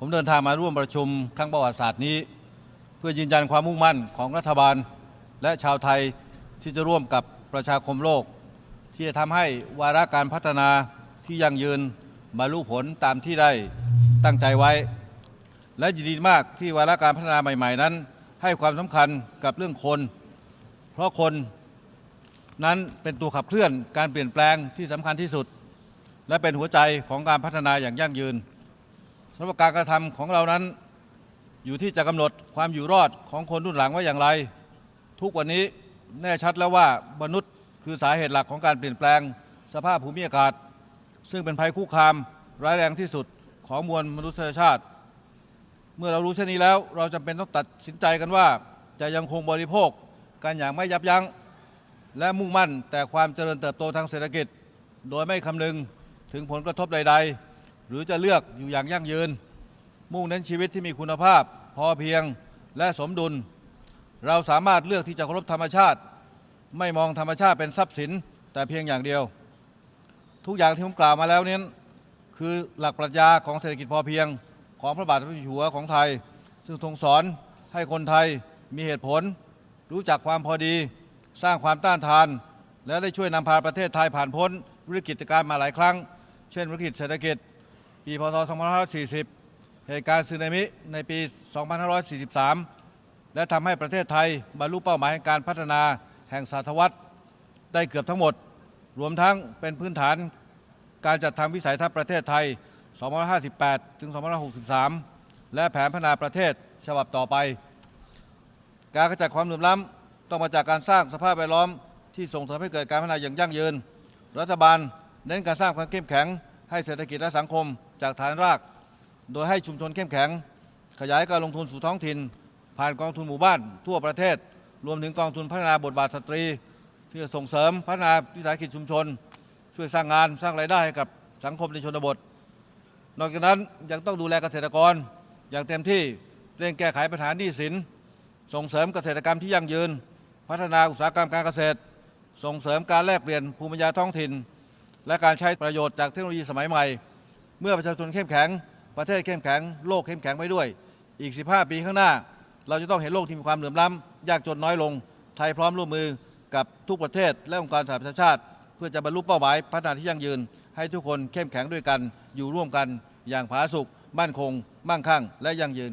ผมเดินทางมาร่วมประชุมครั้งประวัติศาสตร์นี้ เพื่อยืนยันความมุ่งมั่นของรัฐบาล และชาวไทยที่จะร่วมกับประชาคมโลก ที่จะทำให้วาระการพัฒนาที่ยั่งยืนบรรลุผลตามที่ได้ตั้งใจไว้ และยินดีมากที่วาระการพัฒนาใหม่ ๆ นั้น ให้ความสำคัญกับเรื่องคน เพราะคนนั้นเป็นตัวขับเคลื่อนการเปลี่ยนแปลงที่สำคัญที่สุด และเป็นหัวใจของการพัฒนาอย่างยั่งยืน สำหรับการกระทำของเรานั้น อยู่ที่จะกำหนดความอยู่รอดของคนรุ่นหลังว่าอย่างไร ทุกวันนี้แน่ชัดแล้วว่ามนุษย์คือสาเหตุหลักของการเปลี่ยนแปลง สภาพภูมิอากาศ ซึ่งเป็นภัยคุกคามร้ายแรงที่สุดของมวลมนุษยชาติ เมื่อเรารู้เช่นนี้แล้ว เราจำเป็นต้องตัดสินใจกันว่า จะยังคงบริโภคกันอย่างไม่ยับยั้งและมุ่งมั่นแต่ความเจริญเติบโตทางเศรษฐกิจ โดยไม่คำนึงถึงผลกระทบใด ๆ หรือจะเลือกอยู่อย่างยั่งยืน มุ่งเน้นชีวิตที่มีคุณภาพ พอเพียงและสมดุล เราสามารถเลือกที่จะเคารพธรรมชาติ ไม่มองธรรมชาติเป็นทรัพย์สิน แต่เพียงอย่างเดียว ทุกอย่างที่ผมกล่าวมาแล้วนี้คือหลักปรัชญาของเศรษฐกิจพอเพียง ของพระบาทสมเด็จพระจ้าอยู่หัวของไทย ซึ่งทรงสอนให้คนไทยมีเหตุผล รู้จักความพอดี สร้างความต้านทาน และได้ช่วยนำพาประเทศไทยผ่านพ้นวิกฤตการณ์มาหลายครั้ง เช่นวิกฤตเศรษฐกิจ ปีพศ 2540 เหตุการณ์สึนามิในปี 2543 และทำให้ประเทศไทยบรรลุเป้าหมายการพัฒนาแห่งศตวรรษได้เกือบทั้งหมด รวมทั้งเป็นพื้นฐานการจัดทำวิสัยทัศน์ประเทศไทย 2558 ถึง 2563 และแผนพัฒนาประเทศฉบับต่อไป การกระจัดความเหลื่อมล้ำต้องมาจากการสร้างสภาพแวดล้อมที่ส่งเสริมให้เกิดการพัฒนาอย่างยั่งยืน รัฐบาลเน้นการสร้างความเข้มแข็งให้เศรษฐกิจและสังคม จากฐานราก โดยให้ชุมชนเข้มแข็ง ขยายการลงทุนสู่ท้องถิ่น ผ่านกองทุนหมู่บ้าน ทั่วประเทศ รวมถึงกองทุนพัฒนาบทบาทสตรี ที่จะส่งเสริมพัฒนาวิสาหกิจชุมชน ช่วยสร้างงานสร้างรายได้ให้กับสังคมในชนบท นอกจากนั้นยังต้องดูแลเกษตรกร อย่างเต็มที่เร่งแก้ไขปัญหาหนี้สิน ส่งเสริมเกษตรกรรมที่ยั่งยืน พัฒนาอุตสาหกรรมการเกษตร ส่งเสริมการแลกเปลี่ยนภูมิปัญญาท้องถิ่น และการใช้ประโยชน์จากเทคโนโลยีสมัยใหม่ เมื่อประชาชนเข้มแข็ง ประเทศเข้มแข็ง โลกเข้มแข็งไปด้วย อีก 15 ปีข้างหน้า เราจะต้องเห็นโลกที่มีความเหลื่อมล้ำยากจนน้อยลง ไทยพร้อมร่วมมือกับทุกประเทศ และองค์การสหประชาชาติ เพื่อจะบรรลุเป้าหมายพัฒนาที่ยั่งยืน ให้ทุกคนเข้มแข็งด้วยกัน อยู่ร่วมกัน อย่างผาสุกมั่นคง มั่งคั่ง และยั่งยืน